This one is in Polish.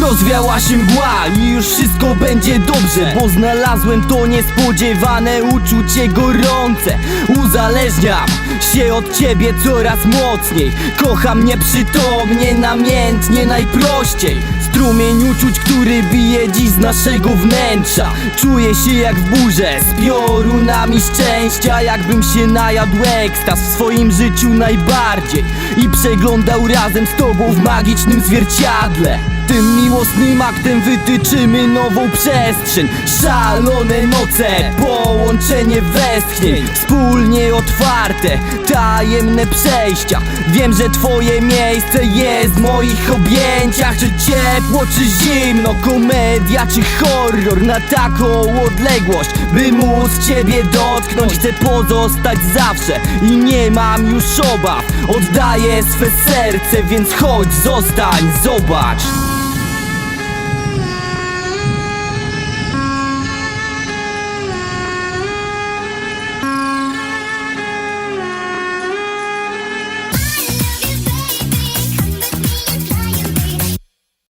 Rozwiała się mgła i już wszystko będzie dobrze Bo znalazłem to niespodziewane uczucie gorące. Uzależniam się od ciebie coraz mocniej. Kocham nieprzytomnie, namiętnie, najprościej. Strumień uczuć, który bije dziś z naszego wnętrza. Czuję się jak w burze, z piorunami szczęścia Jakbym się najadł ekstaz w swoim życiu najbardziej. I przeglądał razem z tobą w magicznym zwierciadle tym miłosnym aktem wytyczymy nową przestrzeń. Szalone noce, połączenie westchnień. Wspólnie otwarte, tajemne przejścia. Wiem, że twoje miejsce jest w moich objęciach. Czy ciepło, czy zimno, komedia, czy horror. Na taką odległość, by móc ciebie dotknąć Chcę pozostać zawsze. I nie mam już obaw. Oddaję swe serce, więc chodź, zostań, zobacz